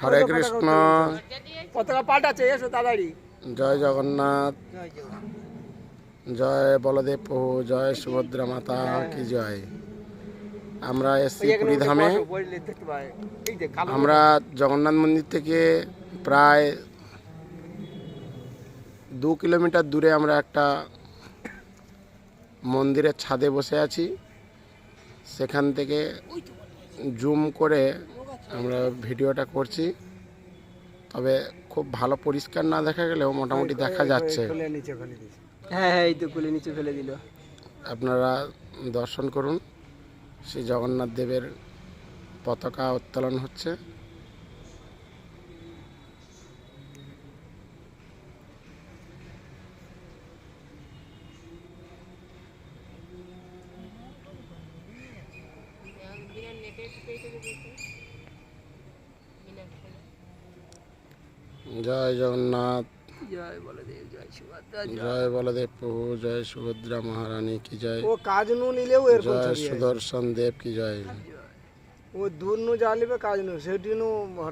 হরে কৃষ্ণ। পতাকা পাল্টাচ্ছে এসো তাড়াতাড়ি। জয় জগন্নাথ। জয় বলদেব প্রভু জয় সুভদ্রা মাতা কি জয়। আমরা এসছি পুরী ধামে। বললে দেখতে পাই এই যে কালো আমরা জগন্নাথ মন্দির থেকে প্রায় দু কিলোমিটার দূরে আমরা একটা মন্দিরের ছাদে বসে আছি। সেখান থেকে জুম করে আমরা ভিডিওটা করছি। তবে খুব ভালো পরিষ্কার না দেখা গেলেও মোটামুটি দেখা যাচ্ছে। হ্যাঁ হ্যাঁ এই তো কুলে নিচে ফেলে দিল। আপনারা দর্শন করুন। শ্রী জগন্নাথ দেবের পতাকা উত্তোলন হচ্ছে। জয় জগন্নাথ জয় বলদেব জয় সুভদ্রা জয় বলদেব প্রভু জয় সুভদ্রা মহারানী কি জয় ও কাজ নু নিলেও এরকম জয় ছবি আসে। সুদর্শন দেব কি জয় ও দূর নু জ্বালিবে কাজ নু সেটি নু